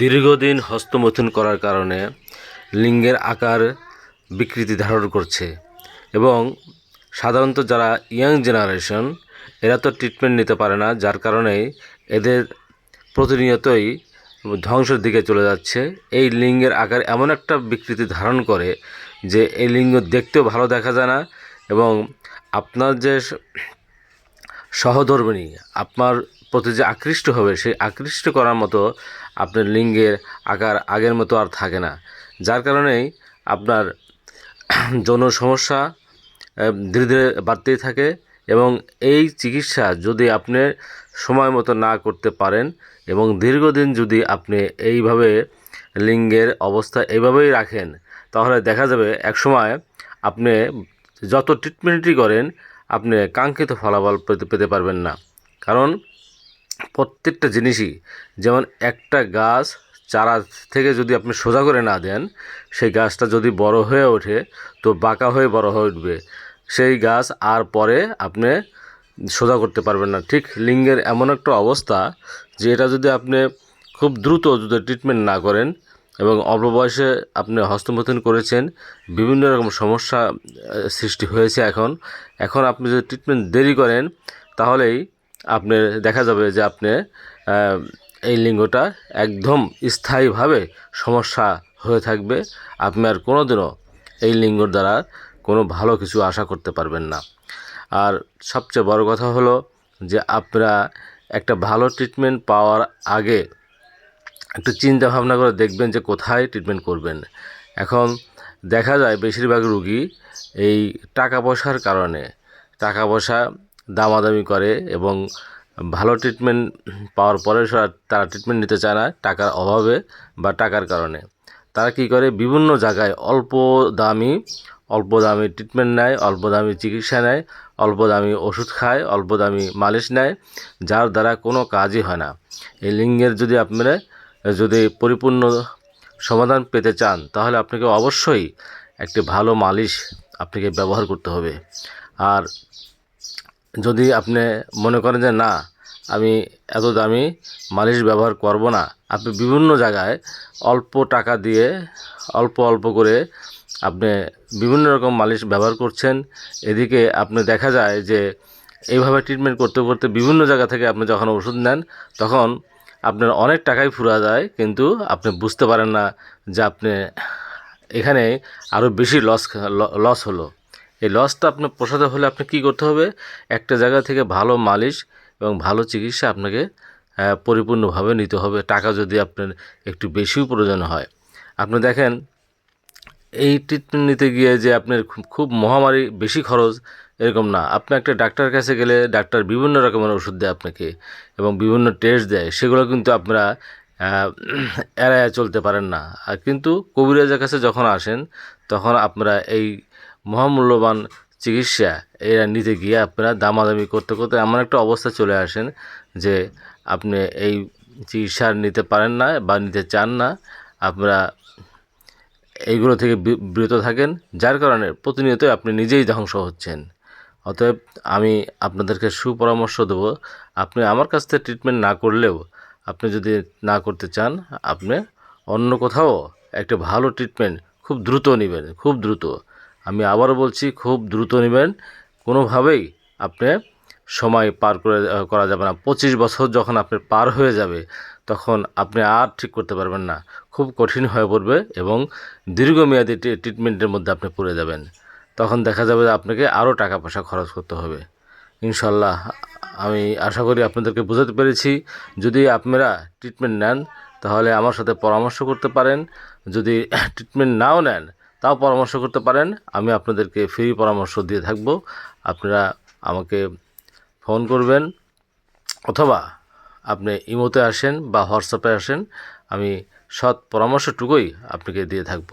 দীর্ঘদিন হস্তমৈথুন করার কারণে লিঙ্গের আকার বিকৃতি ধারণ করছে এবং সাধারণত যারা ইয়াং জেনারেশন, এরা তো ট্রিটমেন্ট নিতে পারে না, যার কারণে এদের প্রতিনিয়তই ধ্বংসের দিকে চলে যাচ্ছে। এই লিঙ্গের আকার এমন একটা বিকৃতি ধারণ করে যে এই লিঙ্গ দেখতেও ভালো দেখা যায় না এবং আপনার যে সহধর্মিণী আপনার প্রতি যে আকৃষ্ট হবে, সেই আকৃষ্ট করার মতো আপনার লিঙ্গের আকার আগের মতো আর থাকে না। যার কারণেই আপনার যৌন সমস্যা ধীরে ধীরে বাড়তেই থাকে এবং এই চিকিৎসা যদি আপনি সময় মতো না করতে পারেন এবং দীর্ঘদিন যদি আপনি এইভাবে লিঙ্গের অবস্থা এইভাবেই রাখেন, তাহলে দেখা যাবে একসময় আপনি যত ট্রিটমেন্টই করেন, আপনি কাঙ্ক্ষিত ফলাফল পেতে পারবেন না। কারণ প্রত্যেকটা জিনিসই, যেমন একটা গাছ চারা থেকে যদি আপনি সোজা করে না দেন, সেই গাছটা যদি বড় হয়ে ওঠে, তো বাঁকা হয়ে বড় হয়ে উঠবে। সেই গাছ আর পরে আপনি সোজা করতে পারবেন না। ঠিক লিঙ্গের এমন একটা অবস্থা যে এটা যদি আপনি খুব দ্রুত যদি ট্রিটমেন্ট না করেন এবং অল্প বয়সে আপনি হস্তমৈথুন করেছেন, বিভিন্ন রকম সমস্যা সৃষ্টি হয়েছে এখন। এখন আপনি যদি ট্রিটমেন্ট দেরি করেন, তাহলেই আপনি, দেখা যাবে যে আপনি এই লিঙ্গটা একদম স্থায়ীভাবে সমস্যা হয়ে থাকবে। আপনি আর কোনোদিনও এই লিঙ্গর দ্বারা কোনো ভালো কিছু আশা করতে পারবেন না। আর সবচেয়ে বড় কথা হলো যে আপনারা একটা ভালো ট্রিটমেন্ট পাওয়ার আগে একটু চিন্তা ভাবনা করে দেখবেন যে কোথায় ট্রিটমেন্ট করবেন। এখন দেখা যায় বেশিরভাগ রুগী এই টাকা পয়সার কারণে, টাকা পয়সা দামাদামি করে এবং ভালো ট্রিটমেন্ট পাওয়ার পরে তারা ট্রিটমেন্ট নিতে চায় না টাকার অভাবে বা টাকার কারণে। তারা কি করে? বিভিন্ন জায়গায় অল্প দামি অল্প দামি ট্রিটমেন্ট নেয়, অল্প দামি চিকিৎসা নেয়, অল্প দামি ওষুধ খায়, অল্প দামি মালিশ নেয়, যার দ্বারা কোনো কাজই হয় না। এই লিঙ্গের যদি আপনারা যদি পরিপূর্ণ সমাধান পেতে চান, তাহলে আপনাকে অবশ্যই একটি ভালো মালিশ আপনাকে ব্যবহার করতে হবে। আর যদি আপনি মনে করেন যে না, আমি এত দামি মালিশ ব্যবহার করব না, আপনি বিভিন্ন জায়গায় অল্প টাকা দিয়ে অল্প অল্প করে আপনি বিভিন্ন রকম মালিশ ব্যবহার করছেন। এদিকে আপনি দেখা যায় যে এইভাবে ট্রিটমেন্ট করতে করতে বিভিন্ন জায়গা থেকে আপনি যখন ওষুধ নেন, তখন আপনার অনেক টাকাই ফুরা যায়, কিন্তু আপনি বুঝতে পারেন না যে আপনি এখানে আরও বেশি লস লস হলো। এই লসটা আপনি পোষাতে হলে আপনি কী করতে হবে? একটা জায়গা থেকে ভালো মালিশ এবং ভালো চিকিৎসা আপনাকে পরিপূর্ণভাবে নিতে হবে। টাকা যদি আপনার একটু বেশিও প্রয়োজন হয়। আপনি দেখেন, এই ট্রিটমেন্ট নিতে গিয়ে যে আপনার খুব মহামারী বেশি খরচ, এরকম না। আপনি একটা ডাক্তারের কাছে গেলে ডাক্তার বিভিন্ন রকমের ওষুধ দেয় আপনাকে এবং বিভিন্ন টেস্ট দেয়। সেগুলো কিন্তু আপনারা এড়ায় চলতে পারেন না। আর কিন্তু কবিরাজের কাছে যখন আসেন, তখন আপনারা এই মহামূল্যবান চিকিৎসা এরা নিতে গিয়ে আপনারা দামাদামি করতে করতে এমন একটা অবস্থা চলে আসেন যে আপনি এই চিকিৎসা নিতে পারেন না বা নিতে চান না। আপনারা এইগুলো থেকে বিরত থাকেন, যার কারণে প্রতিনিয়তই আপনি নিজেই ধ্বংস হচ্ছেন। অতএব আমি আপনাদেরকে সুপরামর্শ দেবো, আপনি আমার কাছ থেকে ট্রিটমেন্ট না করলেও আপনি যদি না করতে চান, আপনি অন্য কোথাও একটা ভালো ট্রিটমেন্ট খুব দ্রুত নেবেন, খুব দ্রুত। আমি আবারও বলছি, খুব দ্রুত নেবেন। কোনোভাবেই আপনি সময় পার করে করা যাবে না। পঁচিশ বছর যখন আপনি পার হয়ে যাবে, তখন আপনি আর ঠিক করতে পারবেন না। খুব কঠিন হয়ে পড়বে এবং দীর্ঘমেয়াদী ট্রিটমেন্টের মধ্যে আপনি পড়ে যাবেন। তখন দেখা যাবে যে আপনাকে আরও টাকা পয়সা খরচ করতে হবে। ইনশাল্লাহ আমি আশা করি আপনাদেরকে বোঝাতে পেরেছি। যদি আপনারা ট্রিটমেন্ট নেন, তাহলে আমার সাথে পরামর্শ করতে পারেন। যদি ট্রিটমেন্ট নাও নেন তাও পরামর্শ করতে পারেন। আমি আপনাদেরকে ফ্রি পরামর্শ দিয়ে থাকব। আপনারা আমাকে ফোন করবেন অথবা আপনি ইমোতে আসেন বা হোয়াটসঅ্যাপে আসেন। আমি সৎ পরামর্শটুকুই আপনাকে দিয়ে থাকব।